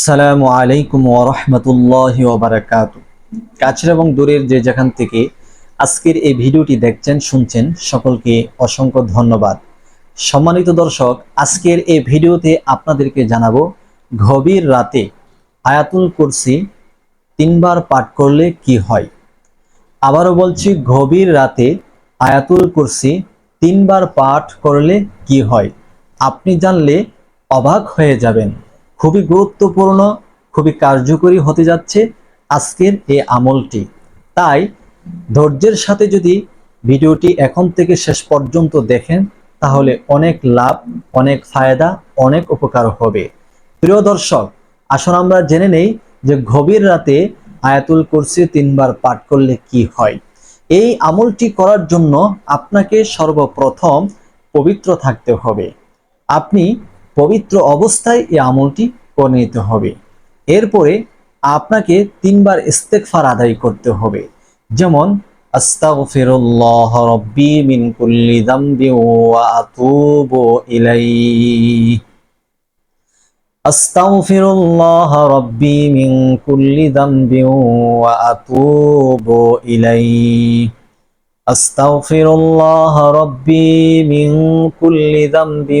আসসালামু আলাইকুম ওরহমতুল্লাহ ওবরাকাত কাছের এবং দূরের যে যেখান থেকে আজকের এই ভিডিওটি দেখছেন, শুনছেন, সকলকে অসংখ্য ধন্যবাদ। সম্মানিত দর্শক, আজকের এই ভিডিওতে আপনাদেরকে জানাব, গভীর রাতে আয়াতুল কুরসি তিনবার পাঠ করলে কি হয়? আবারও বলছি, গভীর রাতে আয়াতুল কুরসি তিনবার পাঠ করলে কি হয়? আপনি জানলে অবাক হয়ে যাবেন। খুবই গুরুত্বপূর্ণ, খুবই কার্যকরী হতে যাচ্ছে আজকের এই আমলটি। তাই ধৈর্যের সাথে যদি ভিডিওটি এখন থেকে শেষ পর্যন্ত দেখেন, তাহলে অনেক লাভ, অনেক ফায়দা, অনেক উপকার হবে। প্রিয় দর্শক, আসুন আমরা জেনে নেই যে গভীর রাতে আয়াতুল কুরসি তিনবার পাঠ করলে কি হয়। এই আমলটি করার জন্য আপনাকে সর্বপ্রথম পবিত্র থাকতে হবে। আপনি পবিত্র অবস্থায় এই আমলটি করে নিতে হবে। এরপরে আপনাকে তিনবার ইস্তেকফার আদায় করতে হবে। যেমন, আস্তাগফিরুল্লাহ রাব্বি মিন কুল্লি যামবি ওয়া আতুবু ইলাইহি। আস্তাগফিরুল্লাহ রাব্বি মিন কুল্লি যামবি ওয়া আতুবু ইলাইহি। আস্তাগফিরুল্লাহ রাব্বি মিন কুল্লি যামবি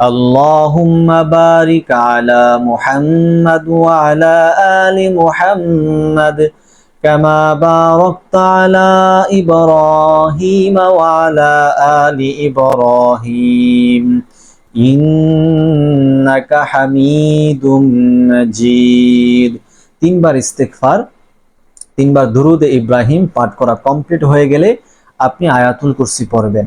اللهم بارك على محمد وعلى آل محمد كما باركت على إبراهيم وعلى آل إبراهيم إنك حميد مجيد তিনবার ইস্তেগফার তিনবার দুরুদ ইব্রাহিম পাঠ করা কমপ্লিট হয়ে গেলে আপনি আয়াতুল কুরসি পড়বেন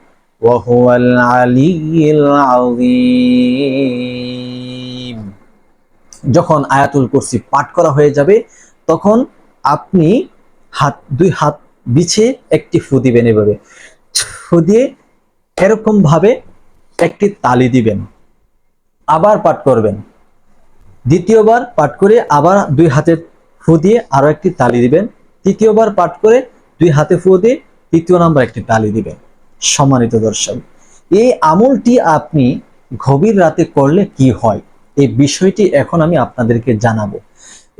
وهو العلي العظيم যখন আয়াতুল কুরসি পাঠ করা হয়ে যাবে তখন আপনি হাত দুই হাত বিছে একটি ফু দিবেন এভাবে ফু দিয়ে এরকম ভাবে একটি তালি দিবেন আবার পাঠ করবেন দ্বিতীয়বার পাঠ করে আবার দুই হাতে ফু দিয়ে আরো একটি তালি দিবেন তৃতীয়বার পাঠ করে দুই হাতে ফু দিয়ে তৃতীয় নাম্বার একটি তালি দিবেন সম্মানিত দর্শক, এই আমলটি আপনি গভীর রাতে করলে কি হয়? এই বিষয়টি এখন আমি আপনাদেরকে জানাব।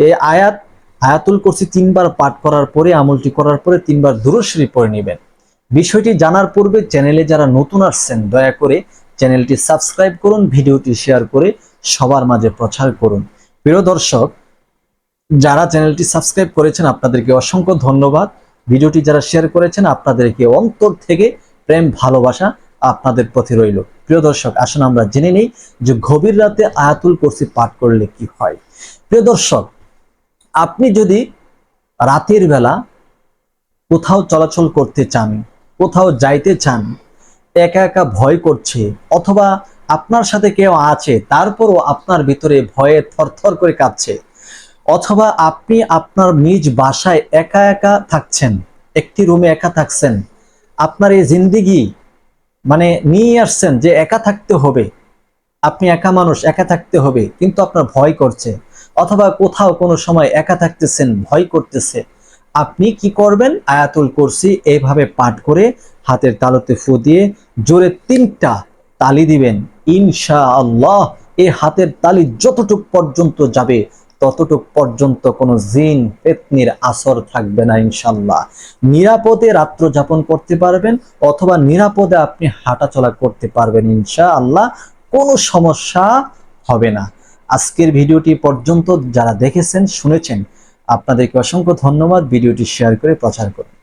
এই আয়াত, আয়াতুল করছি তিনবার পাঠ করার পরে, আমলটি করার পরে তিনবার দূরশ্রী পড়ে নেবেন। বিষয়টি জানার পূর্বে চ্যানেলে যারা নতুন আসছেন, দয়া করে চ্যানেলটি সাবস্ক্রাইব করুন, ভিডিওটি শেয়ার করে সবার মাঝে প্রচার করুন। প্রিয় দর্শক, যারা চ্যানেলটি সাবস্ক্রাইব করেছেন, আপনাদেরকে অসংখ্য ধন্যবাদ। ভিডিওটি যারা শেয়ার করেছেন, আপনাদেরকে অন্তর থেকে প্রেম, ভালোবাসা আপনাদের প্রতি রইল। প্রিয় দর্শক, আসুন আমরা জেনে নেই যে গভীর রাতে আয়াতুল কুরসি পাঠ করলে কি হয়। প্রিয় দর্শক, আপনি যদি রাতের বেলা কোথাও চলাচল করতে চান, কোথাও যাইতে চান, একা একা ভয় করছে, অথবা আপনার সাথে কেউ আছে, তারপরও আপনার ভিতরে ভয়ে থরথর করে কাঁপছে, অথবা আপনি আপনার নিজ বাসায় একা একা থাকছেন, একটি রুমে একা থাকছেন আপনার এই জিন্দিগি মানে নিয়ে আসছেন যে একা থাকতে হবে। আপনি একা মানুষ, একা থাকতে হবে, কিন্তু আপনার ভয় করছে। অথবা কোথাও কোনো সময় একা থাকতেছেন, ভয় করতেছে। আপনি কি করবেন? আয়াতুল কুরসি এইভাবে পাঠ করে হাতের তালুতে ফু দিয়ে জোরে তিনটা তালি দিবেন। ইনশা আল্লাহ এই হাতের তালি যতটুক পর্যন্ত যাবে ততটুক পর্যন্ত কোনো জিন, পেতনির আসর থাকবে না ইনশাল্লাহ নিরাপদে রাত্র যাপন করতে পারবেন অথবা নিরাপদে আপনি হাঁটাচলা করতে পারবেন ইনশা আল্লাহ কোনো সমস্যা হবে না। আজকের ভিডিওটি পর্যন্ত যারা দেখেছেন, শুনেছেন, আপনাদেরকে অসংখ্য ধন্যবাদ। ভিডিওটি শেয়ার করে প্রচার করুন।